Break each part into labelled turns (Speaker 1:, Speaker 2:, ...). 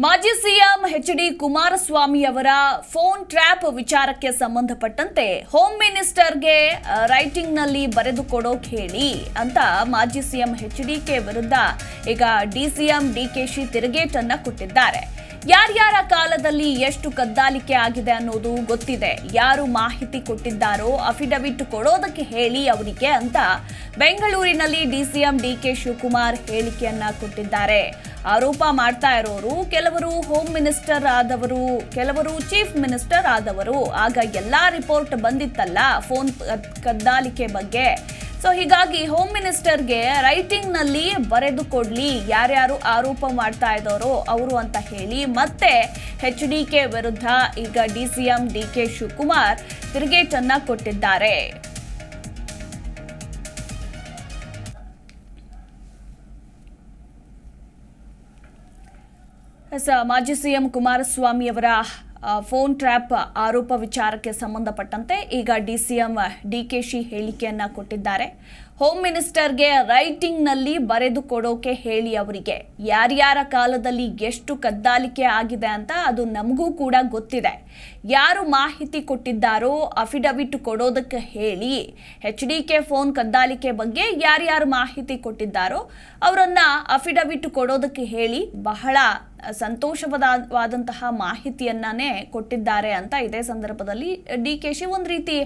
Speaker 1: ಮಾಜಿ CM H D Kumaraswamy ಅವರ phone trap ವಿಚಾರಕ್ಕೆ ಸಂಬಂಧಪಟ್ಟಂತೆ ಹೋಮ್ ಮಿನಿಸ್ಟರ್ಗೆ ರೈಟಿಂಗ್ನಲ್ಲಿ ಬರೆದು ಕೊಡೋಕೆ ಹೇಳಿ ಅಂತ ಮಾಜಿ ಸಿಎಂ ಎಚ್ ಡಿಕೆ ವಿರುದ್ಧ ಈಗ ಡಿಸಿಎಂ ಡಿಕೆಶಿ ತಿರುಗೇಟನ್ನ ಕೊಟ್ಟಿದ್ದಾರೆ. ಯಾರ್ಯಾರ ಕಾಲದಲ್ಲಿ ಎಷ್ಟು ಕದ್ದಾಲಿಕೆ ಆಗಿದೆ ಅನ್ನೋದು ಗೊತ್ತಿದೆ. ಯಾರು ಮಾಹಿತಿ ಕೊಟ್ಟಿದ್ದಾರೋ ಅಫಿಡವಿಟ್ ಕೊಡೋದಕ್ಕೆ ಹೇಳಿ ಅವರಿಗೆ ಅಂತ ಬೆಂಗಳೂರಿನಲ್ಲಿ ಡಿಸಿಎಂ ಡಿ ಕೆ ಶಿವಕುಮಾರ್ ಹೇಳಿಕೆಯನ್ನ ಕೊಟ್ಟಿದ್ದಾರೆ. ಆರೋಪ ಮಾಡ್ತಾ ಇರೋರು ಕೆಲವರು ಹೋಮ್ ಮಿನಿಸ್ಟರ್ ಆದವರು, ಕೆಲವರು ಚೀಫ್ ಮಿನಿಸ್ಟರ್ ಆದವರು. ಆಗ ಎಲ್ಲಾ ರಿಪೋರ್ಟ್ ಬಂದಿತ್ತಲ್ಲ ಫೋನ್ ಕದ್ದಾಲಿಕೆ ಬಗ್ಗೆ. ಸೊ ಹೀಗಾಗಿ ಹೋಮ್ ಮಿನಿಸ್ಟರ್ಗೆ ರೈಟಿಂಗ್ನಲ್ಲಿ ಬರೆದು ಕೊಡ್ಲಿ. ಯಾರ್ಯಾರು ಆರೋಪ ಮಾಡ್ತಾ ಇದ್ದಾರೋ ಅವರು ಅಂತ ಹೇಳಿ. ಮತ್ತೆ ಎಚ್ ಡಿ ಕೆ ವಿರುದ್ಧ ಈಗ D C M D K Shivakumar ತಿರುಗೇಟನ್ನ ಕೊಟ್ಟಿದ್ದಾರೆ. ಮಾಜಿ ಸಿಎಂ ಕುಮಾರಸ್ವಾಮಿ ಅವರ ಫೋನ್ ಟ್ರ್ಯಾಪ್ ಆರೋಪ ವಿಚಾರಕ್ಕೆ ಸಂಬಂಧಪಟ್ಟಂತೆ ಈಗ D C M D K Shi ಹೇಳಿಕೆಯನ್ನ ಕೊಟ್ಟಿದ್ದಾರೆ. ಹೋಮ್ ಮಿನಿಸ್ಟರ್ಗೆ ರೈಟಿಂಗ್ನಲ್ಲಿ ಬರೆದು ಕೊಡೋಕೆ ಹೇಳಿ ಅವರಿಗೆ. ಯಾರ್ಯಾರ ಕಾಲದಲ್ಲಿ ಎಷ್ಟು ಕದ್ದಾಲಿಕೆ ಆಗಿದೆ ಅಂತ ಅದು ನಮಗೂ ಕೂಡ ಗೊತ್ತಿದೆ. ಯಾರು ಮಾಹಿತಿ ಕೊಟ್ಟಿದ್ದಾರೋ ಅಫಿಡವಿಟ್ ಕೊಡೋದಕ್ಕೆ ಹೇಳಿ ಎಚ್ ಡಿ ಕೆ ಫೋನ್ ಕದ್ದಾಲಿಕೆ ಬಗ್ಗೆ ಯಾರ್ಯಾರು ಮಾಹಿತಿ ಕೊಟ್ಟಿದ್ದಾರೋ ಅವರನ್ನು ಅಫಿಡವಿಟ್ ಕೊಡೋದಕ್ಕೆ ಹೇಳಿ ಬಹಳ ಸಂತೋಷವಾದಂತಹ ಮಾಹಿತಿಯನ್ನೇ ಕೊಟ್ಟಿದ್ದಾರೆ ಅಂತ ಇದೇ ಸಂದರ್ಭದಲ್ಲಿ ಡಿ ಕೆ ಶಿ ಒಂದು ರೀತಿ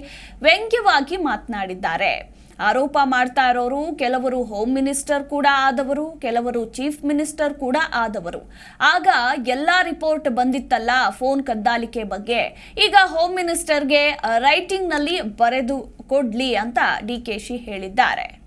Speaker 1: ವ್ಯಂಗ್ಯವಾಗಿ ಮಾತನಾಡಿದ್ದಾರೆ. ಆರೋಪ ಮಾಡ್ತಾ ಇರೋರು, ಕೆಲವರು ಹೋಮ್ ಮಿನಿಸ್ಟರ್ ಕೂಡ ಆದವರು, ಕೆಲವರು ಚೀಫ್ ಮಿನಿಸ್ಟರ್ ಕೂಡ ಆದವರು. ಆಗ ಎಲ್ಲ ರಿಪೋರ್ಟ್ ಬಂದಿತ್ತಲ್ಲ ಫೋನ್ ಕದ್ದಾಲಿಕೆ ಬಗ್ಗೆ. ಈಗ ಹೋಮ್ ಮಿನಿಸ್ಟರ್ಗೆ ರೈಟಿಂಗ್ನಲ್ಲಿ ಬರೆದು ಕೊಡ್ಲಿ ಅಂತ ಡಿ ಕೆ ಶಿ ಹೇಳಿದ್ದಾರೆ.